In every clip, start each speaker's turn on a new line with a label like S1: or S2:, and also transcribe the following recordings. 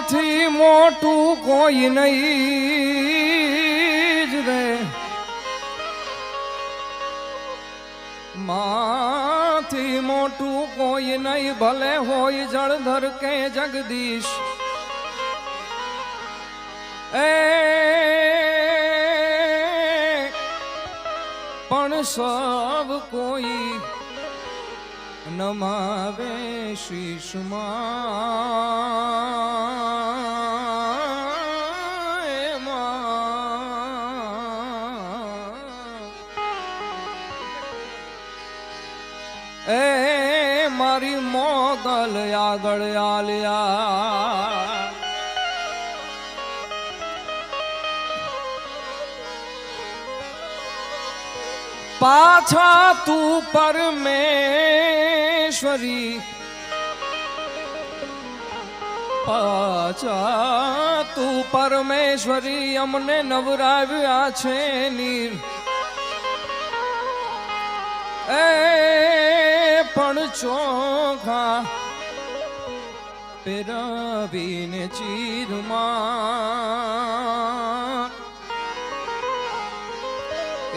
S1: માથી મોટું કોઈ નહીં રે. માથી મોટું કોઈ નહીં, ભલે હોય જળધર કે જગદીશ. એ પણ સબ કોઈ નમાવે શીશમાં. એ મારી મોગલ આગળ આલ્યા પાછા તું પાછા તું પરમેશ્વરી અમને નવરાવ્યા છે નીર. એ પણ ચોખા પેરવીને ચીરમાં.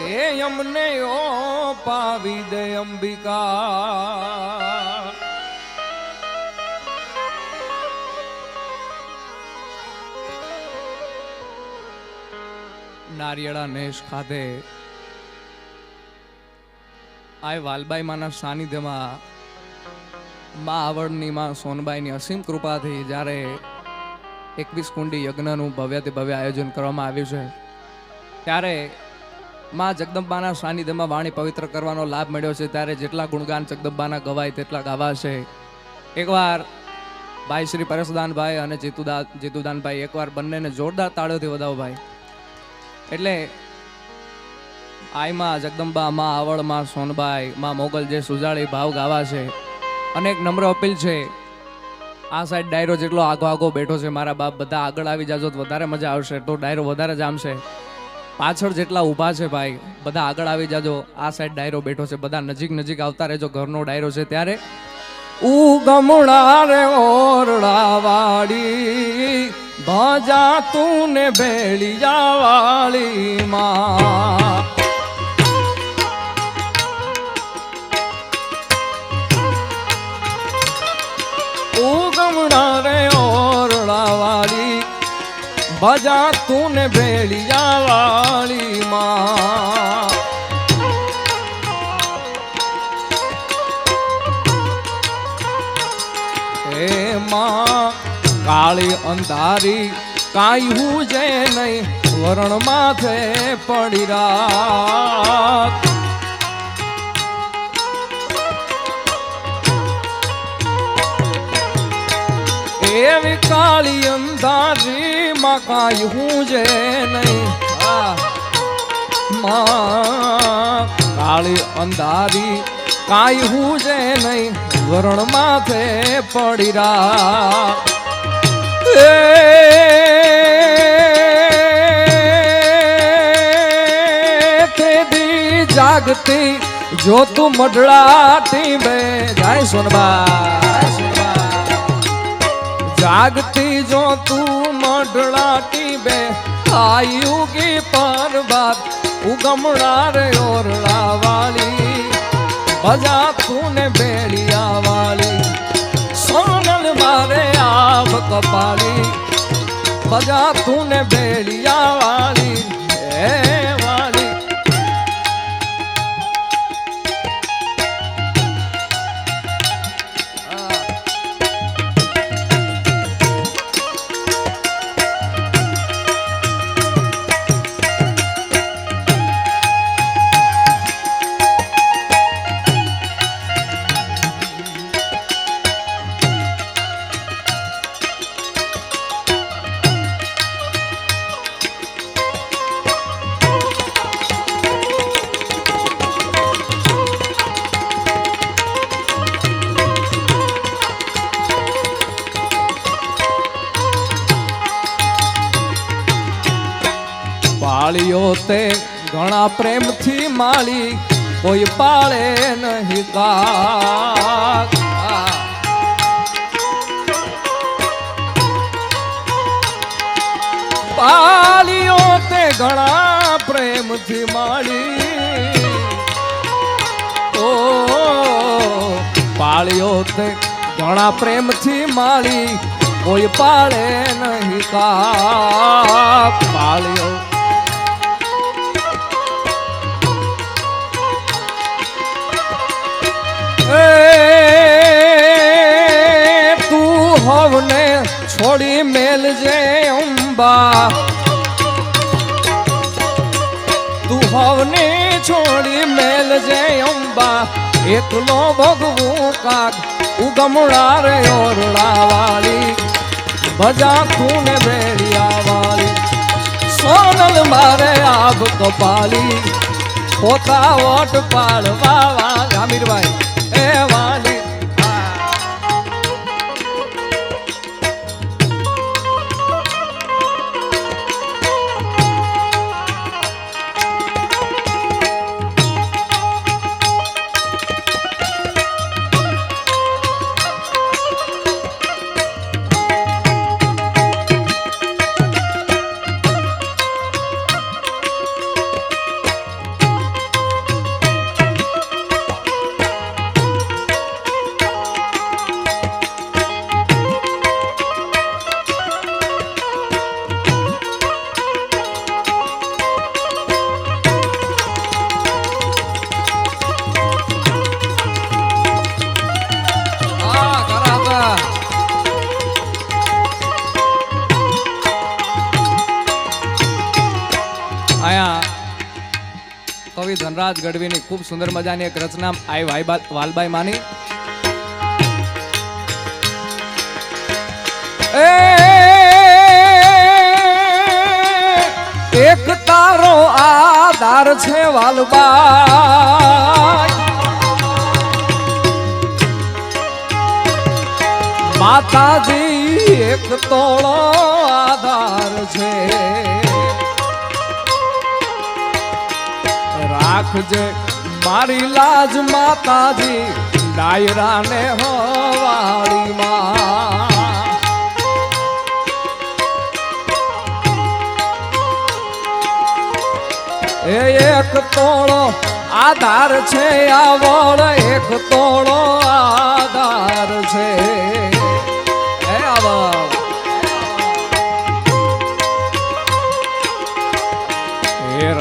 S1: એ અમને ઓ પાવી દે અંબિકા. નારિયેળા નેશ ખાતે આ વાલબાઈ માના સાનિધ્યમાં મા આવડની માં સોનબાઈની અસીમ કૃપાથી જ્યારે એકવીસ કુંડી યજ્ઞનું ભવ્યથી ભવ્ય આયોજન કરવામાં આવ્યું છે, ત્યારે માં જગદંબાના સાનિધ્યમાં વાણી પવિત્ર કરવાનો લાભ મળ્યો છે. ત્યારે જેટલા ગુણગાન જગદંબાના ગવાય તેટલા ગાવાશે એકવાર ભાઈ શ્રી પરેશદાનભાઈ અને જીતુદા જીતુદાનભાઈ, એકવાર બંનેને જોરદાર તાળીઓથી વધાવો ભાઈ. એટલે આઈમાં જગદંબા માં આવડમાં સોનબાઈ, માં મોગલ જે સુજાળી ભાવ ગાવા છે અનેક નમ્ર અપીલ છે, આ સાઈડ ડાયરો જેટલો આગો આગો બેઠો છે, મારા બાપ બધા આગળ આવી જાજો તો વધારે મજા આવશે, તો ડાયરો વધારે જામશે. પાછળ જેટલા ઊભા છે ભાઈ, બધા આગળ આવી જાજો, આ સાઈડ ડાયરો બેઠો છે, બધા નજીક નજીક આવતા રહેજો, ઘરનો ડાયરો છે ત્યારે. ઉગમણા રે ઓરડા વાળી ભજા તું ને ભેળિયા વાળી માં ઉગમણા રે ઓરડા વાળી ભજા તું ને ભેળિયા વાળી માં કાળી અંધારી કાંઈ હું જે નહીં વરણ માથે પડી રાત. એવી કાળી અંધારી માં કાંઈ હું જે નહીં કાળી અંધારી કાંઈ હું જે નહીં વરણ માથે પડી રા જાગતી, જો તું મઢડાતી બે જાય સોનબા જાગતી, જો તું મઢડાતી બે આયુગી પરબાદ ઉગમણા રે ઓરડા વાળી ભજા તું ને બેડિયા વાળી. મારે આવ કપાળી બજા તું ને બેડિયા વાળી તે ઘણા પ્રેમથી માળી કોઈ પાળે નહીં કાક. પાલીઓ તે ઘણા પ્રેમથી માળી. ઓ, પાળીઓ તે ઘણા પ્રેમથી માળી કોઈ પાળે નહીં કા પાળ્યો હવને છોડી મેલજે અંબા. તું હવને છોડી મેલજે અંબા. એકલો ભોગવું કાક ઉગમડા રે ઓરડા વાળી ભજા તું ને વાળી સોનલ મારે આબ કપાલી. પોતા વોટ પાડવા આયા. કવિ ધનરાજ ગઢવીની ખૂબ સુંદર મજાની એક રચના આઈ ભાઈ વાલબાઈ માની. એક તારો આધાર છે વાલબાઈ. માતાજી, એક તોળો આધાર છે. રાખજે મારી લાજ માતાજી, ડાયરાને હવાળી માં એ એક તોળો આધાર છે, આવળ એક તોળો આધાર છે. એ આવળ.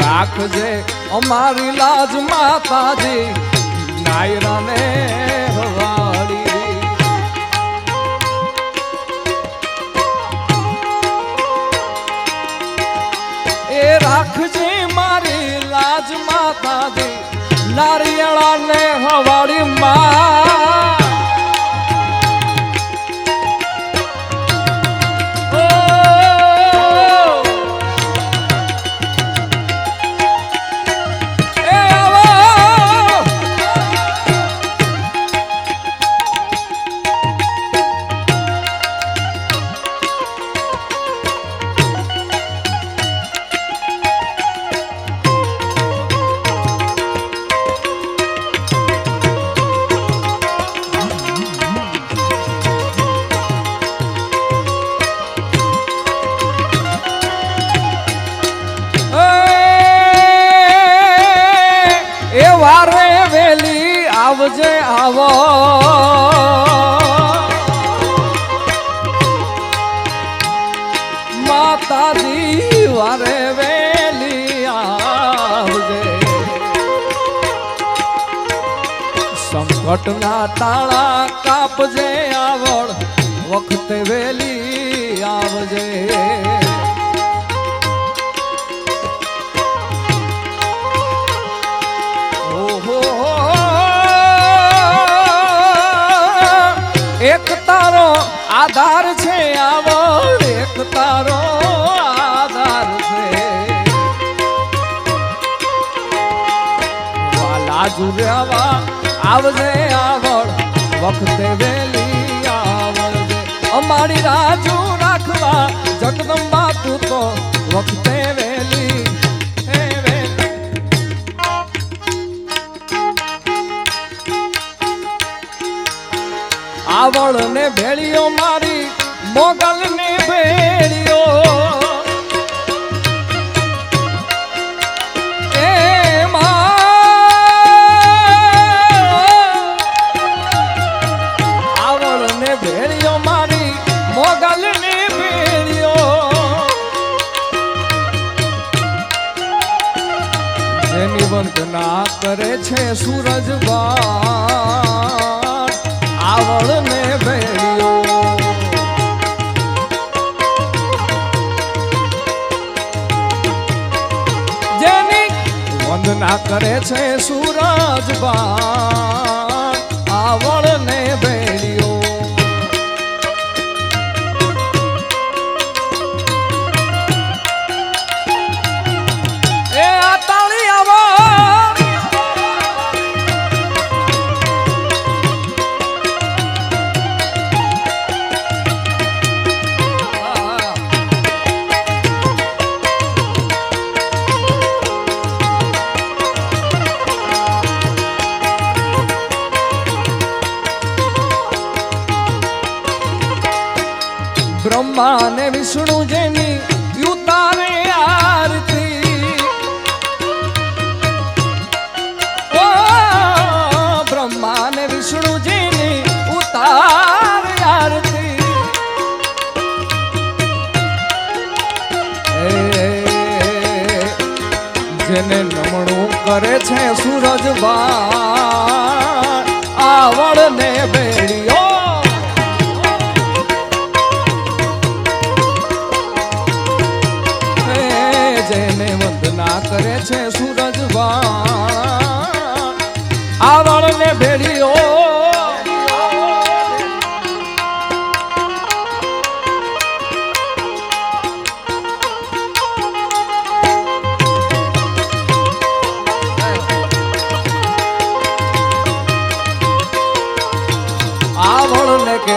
S1: રાખજે અમારી લાજ માતાજી નાયરાને હવાડી એ રાખજે મારી લાજ માતાજી નારિયેળાને હવાડી માં માતાજી વેલી આવજે. સંકટના તાળા કાપજે આવડ વખતે વેલી આવજે. એક તારો આધાર છે આવડ આવજે આવડ, વખતે વેલી આવજે. અમારી રાજુ રાખવા જગદંબા તું તો વખતે વેલી આવળ ને ભેળીઓ મારી, મોગલ કરે છે સૂરજ આવળ ને જેની વંદના કરે છે સૂરજ આવળ ને બેડિયો બ્રહ્મા ને વિષ્ણુ જેની યુતારે આરતી. બ્રહ્મા ને વિષ્ણુ જેની ઉતાર આરતી. જેને નમણું કરે છે સૂરજ આવળ ને બેડિયો એ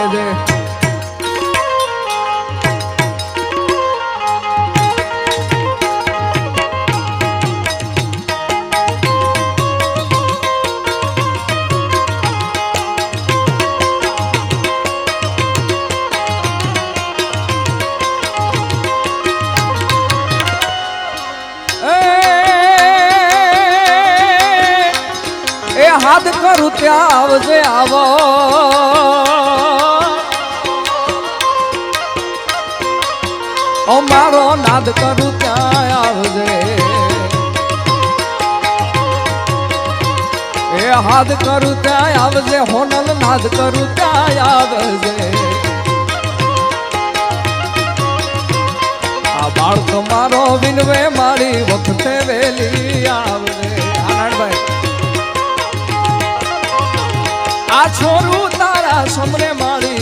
S1: એ હાથ કરું ત્યાં આવજે આવો. નાદ કરું ત્યાં આવજે. એ હાથ કરું ત્યાં આવજે, હોનલ નાદ કરું ત્યાં આવજે. આ બાળક મારો વિનવે મારી વખતે વેલી આવજે. આ છોરું તારા સમરે મારી